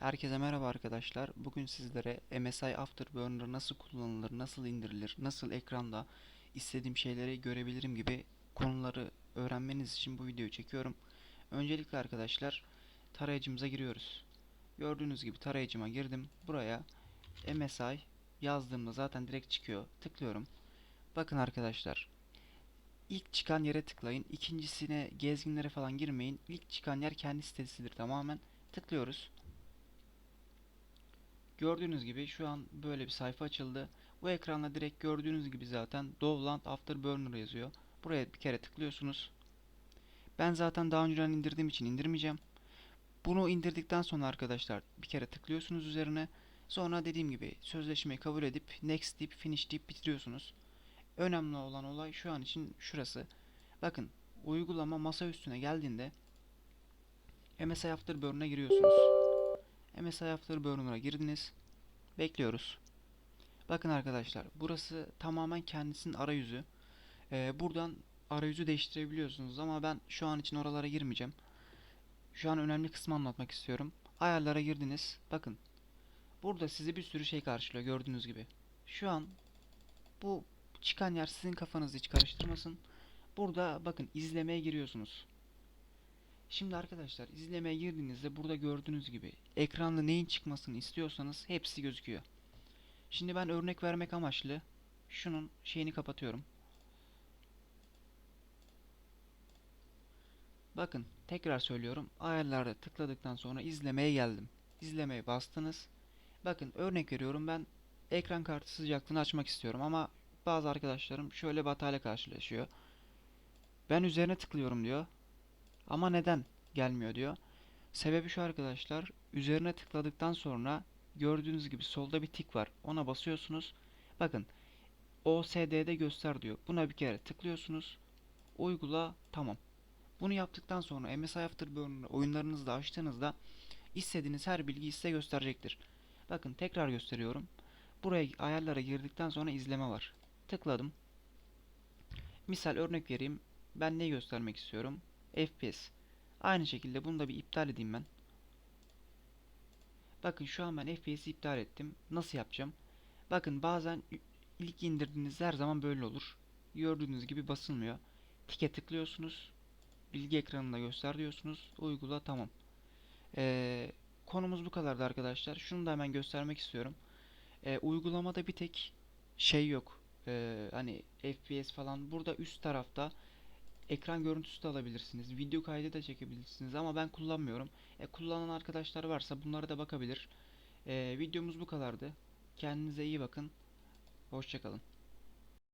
Herkese merhaba arkadaşlar. Bugün sizlere MSI Afterburner nasıl kullanılır, nasıl indirilir, nasıl ekranda istediğim şeyleri görebilirim gibi konuları öğrenmeniz için bu videoyu çekiyorum. Öncelikle arkadaşlar tarayıcımıza giriyoruz. Gördüğünüz gibi tarayıcıma girdim. Buraya MSI yazdığımda zaten direkt çıkıyor. Tıklıyorum. Bakın arkadaşlar. İlk çıkan yere tıklayın. İkincisine gezginlere falan girmeyin. İlk çıkan yer kendi sitesidir tamamen. Tıklıyoruz. Gördüğünüz gibi şu an böyle bir sayfa açıldı. Bu ekranda direkt gördüğünüz gibi zaten Dovland Afterburner yazıyor. Buraya bir kere tıklıyorsunuz. Ben zaten daha önceden indirdiğim için indirmeyeceğim. Bunu indirdikten sonra arkadaşlar bir kere tıklıyorsunuz üzerine. Sonra dediğim gibi sözleşmeyi kabul edip next deyip finish deyip bitiriyorsunuz. Önemli olan olay şu an için şurası. Bakın uygulama masa üstüne geldiğinde MSI Afterburner'a giriyorsunuz. MSI Afterburner'a girdiniz. Bekliyoruz. Bakın arkadaşlar burası tamamen kendisinin arayüzü. Ee, buradan arayüzü değiştirebiliyorsunuz ama ben şu an için oralara girmeyeceğim. Şu an önemli kısmı anlatmak istiyorum. Ayarlara girdiniz. Bakın. Burada sizi bir sürü şey karşılıyor gördüğünüz gibi. Şu an bu çıkan yer sizin kafanızı hiç karıştırmasın. Burada bakın izlemeye giriyorsunuz. Şimdi arkadaşlar izlemeye girdiğinizde burada gördüğünüz gibi ekranda neyin çıkmasını istiyorsanız hepsi gözüküyor. Şimdi ben örnek vermek amaçlı şunun şeyini kapatıyorum. Bakın tekrar söylüyorum. Ayarlarda tıkladıktan sonra izlemeye geldim. İzlemeye bastınız. Bakın örnek veriyorum ben ekran kartı sıcaklığını açmak istiyorum ama bazı arkadaşlarım şöyle bir karşılaşıyor. Ben üzerine tıklıyorum diyor. Ama neden gelmiyor diyor. Sebebi şu arkadaşlar. Üzerine tıkladıktan sonra gördüğünüz gibi solda bir tik var. Ona basıyorsunuz. Bakın OSD'de göster diyor. Buna bir kere tıklıyorsunuz. Uygula tamam. Bunu yaptıktan sonra MSI Afterburner oyunlarınızda açtığınızda istediğiniz her bilgiyi size gösterecektir. Bakın tekrar gösteriyorum. Buraya ayarlara girdikten sonra izleme var. Tıkladım. Misal örnek vereyim. Ben ne göstermek istiyorum? FPS. Aynı şekilde bunu da bir iptal edeyim ben. Bakın şu an ben FPS'i iptal ettim. Nasıl yapacağım? Bakın bazen ilk indirdiğinizde her zaman böyle olur. Gördüğünüz gibi basılmıyor. Tike tıklıyorsunuz. Bilgi ekranında göster diyorsunuz. Uygula tamam. Ee, konumuz bu kadardı arkadaşlar. Şunu da hemen göstermek istiyorum. Ee, uygulamada bir tek şey yok. Ee, hani FPS falan. Burada üst tarafta ekran görüntüsü de alabilirsiniz. Video kaydı da çekebilirsiniz ama ben kullanmıyorum. E, kullanan arkadaşlar varsa bunlara da bakabilir. E, videomuz bu kadardı. Kendinize iyi bakın. Hoşçakalın.